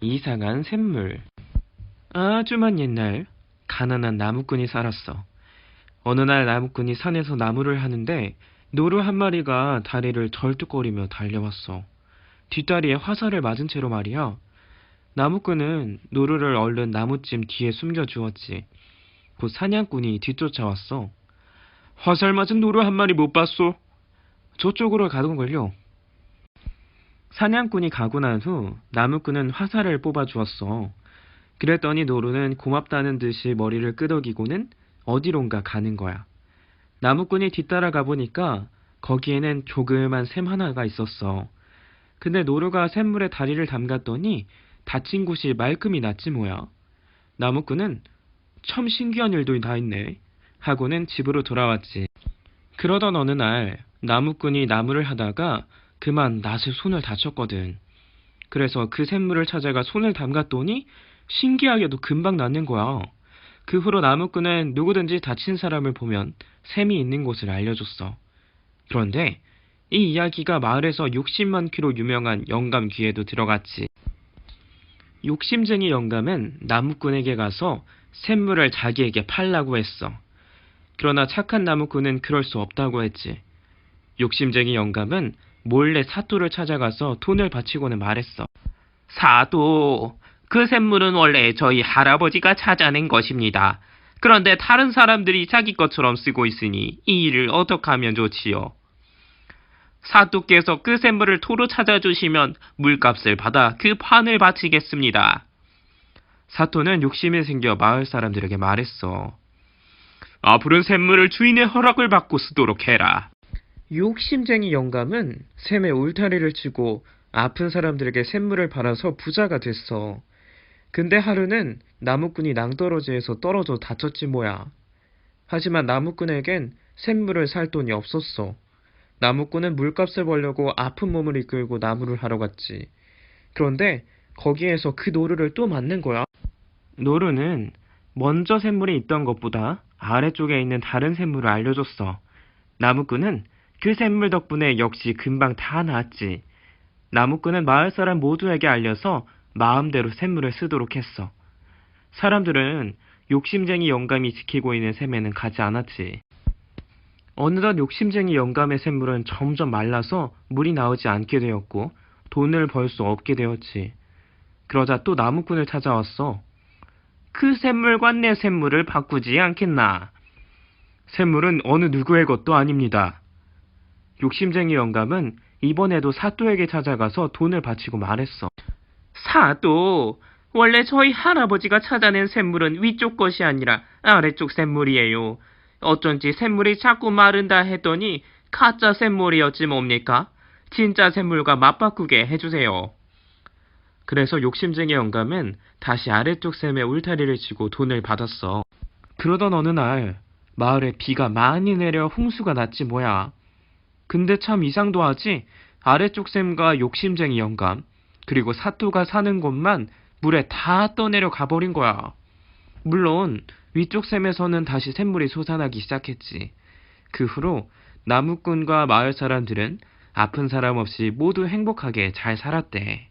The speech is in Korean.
이상한 샘물. 아주만 옛날 가난한 나무꾼이 살았어. 어느 날 나무꾼이 산에서 나무를 하는데 노루 한 마리가 다리를 절뚝거리며 달려왔어. 뒷다리에 화살을 맞은 채로 말이야. 나무꾼은 노루를 얼른 나무찜 뒤에 숨겨주었지. 곧 사냥꾼이 뒤쫓아왔어. 화살 맞은 노루 한 마리 못 봤소? 저쪽으로 가던 걸요. 사냥꾼이 가고 난 후 나무꾼은 화살을 뽑아 주었어. 그랬더니 노루는 고맙다는 듯이 머리를 끄덕이고는 어디론가 가는 거야. 나무꾼이 뒤따라가 보니까 거기에는 조그만 샘 하나가 있었어. 근데 노루가 샘물에 다리를 담갔더니 다친 곳이 말끔히 났지 뭐야. 나무꾼은 참 신기한 일도 다 있네. 하고는 집으로 돌아왔지. 그러던 어느 날 나무꾼이 나무를 하다가 그만 낫에 손을 다쳤거든. 그래서 그 샘물을 찾아가 손을 담갔더니 신기하게도 금방 낫는 거야. 그 후로 나무꾼은 누구든지 다친 사람을 보면 샘이 있는 곳을 알려줬어. 그런데 이 이야기가 마을에서 60만 킬로 유명한 영감 귀에도 들어갔지. 욕심쟁이 영감은 나무꾼에게 가서 샘물을 자기에게 팔라고 했어. 그러나 착한 나무꾼은 그럴 수 없다고 했지. 욕심쟁이 영감은 몰래 사또를 찾아가서 돈을 바치고는 말했어. 사도, 그 샘물은 원래 저희 할아버지가 찾아낸 것입니다. 그런데 다른 사람들이 자기 것처럼 쓰고 있으니 이 일을 어떻게 하면 좋지요? 사또께서 그 샘물을 토로 찾아주시면 물값을 받아 그 판을 바치겠습니다. 사또는 욕심이 생겨 마을 사람들에게 말했어. 앞으로는 샘물을 주인의 허락을 받고 쓰도록 해라. 욕심쟁이 영감은 샘에 울타리를 치고 아픈 사람들에게 샘물을 팔아서 부자가 됐어. 근데 하루는 나무꾼이 낭떠러지에서 떨어져 다쳤지 뭐야. 하지만 나무꾼에겐 샘물을 살 돈이 없었어. 나무꾼은 물값을 벌려고 아픈 몸을 이끌고 나무를 하러 갔지. 그런데 거기에서 그 노루를 또 만난 거야. 노루는 먼저 샘물이 있던 것보다 아래쪽에 있는 다른 샘물을 알려줬어. 나무꾼은 그 샘물 덕분에 역시 금방 다 나았지. 나무꾼은 마을 사람 모두에게 알려서 마음대로 샘물을 쓰도록 했어. 사람들은 욕심쟁이 영감이 지키고 있는 샘에는 가지 않았지. 어느덧 욕심쟁이 영감의 샘물은 점점 말라서 물이 나오지 않게 되었고 돈을 벌 수 없게 되었지. 그러자 또 나무꾼을 찾아왔어. 그 샘물과 내 샘물을 바꾸지 않겠나? 샘물은 어느 누구의 것도 아닙니다. 욕심쟁이 영감은 이번에도 사또에게 찾아가서 돈을 바치고 말했어. 사또, 원래 저희 할아버지가 찾아낸 샘물은 위쪽 것이 아니라 아래쪽 샘물이에요. 어쩐지 샘물이 자꾸 마른다 했더니 가짜 샘물이었지 뭡니까? 진짜 샘물과 맞바꾸게 해주세요. 그래서 욕심쟁이 영감은 다시 아래쪽 샘에 울타리를 치고 돈을 받았어. 그러던 어느 날 마을에 비가 많이 내려 홍수가 났지 뭐야. 근데 참 이상도 하지. 아래쪽 샘과 욕심쟁이 영감 그리고 사또가 사는 곳만 물에 다 떠내려 가버린 거야. 물론 위쪽 샘에서는 다시 샘물이 솟아나기 시작했지. 그 후로 나무꾼과 마을 사람들은 아픈 사람 없이 모두 행복하게 잘 살았대.